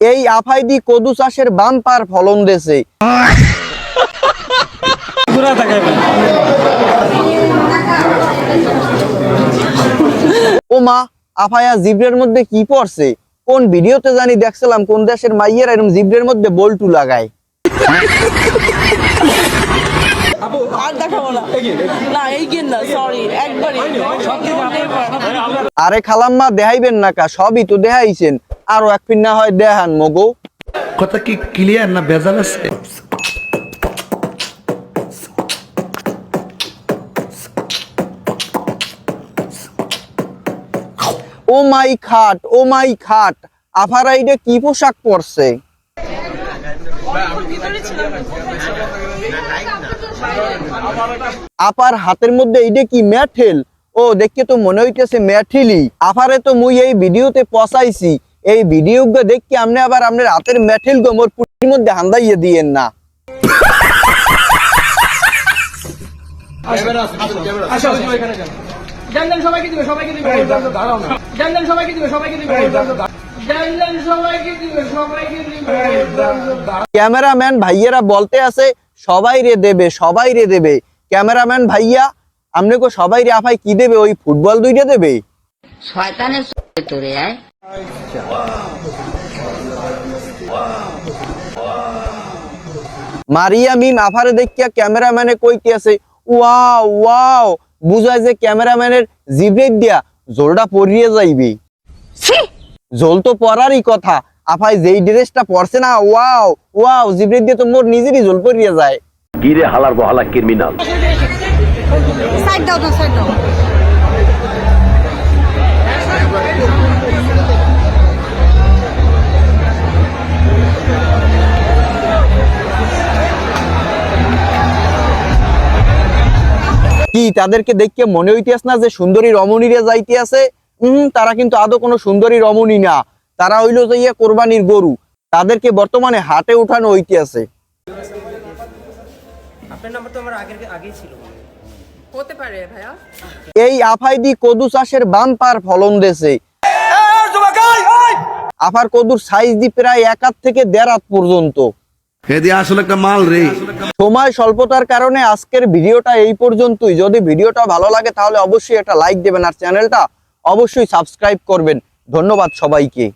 এই আফাইদি কদু চাষের বাম্পার ফলন দেছে। ও মা আফায়া জিব্রের মধ্যে কি পড়ছে? কোন ভিডিওতে জানি দেখছিলাম কোন দেশের মাইয়েরা এরকম জিব্রের মধ্যে বল্টু লাগায়। আরে খালাম্মা দেখাইবেন না কা? সবই তো দেখাইছেন। আরও এক ফির না হয় দেখান মগো। কথা কি ক্লিয়ার না ভেজাল আছে? ও মাই খাট ও মাই খাট আফারা এইটা কি পোশাক পরছে? আপার হাতের মধ্যে এইটা কি ম্যাঠেল ও দেখে তো মনে হইতেছে ম্যাঠিলি আফারে তো মুই এই ভিডিওতে পচাইছি। এই ভিডিও দেখে আপনি আবার আপনার হাতের ম্যাঠেল গো মোর পুটির মধ্যে হান্দাইয়ে দিয়েন না। সবাইকে দিবে সবাইকে দিবে। সবাইকে দিবে সবাইকে দিবে। জানলেন সবাইকে দিবে সবাইকে দিবে। ক্যামেরাম্যান ভাইয়েরা বলতে আছে সবাই রে দেবে সবাই রে দেবে। ক্যামেরাম্যান ভাইয়া আপনি কো সবাই রে আফাই কি দেবে? ওই ফুটবল দুইটা দেবে? শয়তানের তোরে আয়। মারিয়া মিম আফারে দেখিয়া ক্যামেরাম্যানে কইতে আছে ওয়াও ওয়াও। বুঝায় যে ক্যামেরাম্যানের জিব্রেট দিয়া জোলটা পরিয়ে যাইবে। জোল তো পরারই কথা। আফাই যেই ড্রেসটা পরছে না ওয়াও ওয়াও জিব্রেট দিয়ে তো মোর নিজেরই জোল পরিয়ে যায়। গিরে হালার বহালা ক্রিমিনাল? সাইড দাও সাইড দাও। কি তাদেরকে দেখে মনে হইতেছ না যে সুন্দরী রমণীরে যাইতে আছে হম তারা কিন্তু আদৌ কোনো সুন্দরী রমণী না। তারা হইল যাইয়া কোরবানির গরু। তাদেরকে বর্তমানে হাটে উঠানো হইতে আছে হতে পারে ভাইয়া। এই আফাইদি কদু চাষের বাম্পার ফলন দেছে। আফার কদুর সাইজ দি প্রায় এক হাত থেকে দেড় হাত পর্যন্ত। আসলে একটা মাল রে। সময় স্বল্পতার কারণে আজকের ভিডিওটা এই পর্যন্তই। যদি ভিডিওটা ভালো লাগে তাহলে অবশ্যই একটা লাইক দেবেন আর চ্যানেলটা অবশ্যই সাবস্ক্রাইব করবেন। ধন্যবাদ সবাইকে।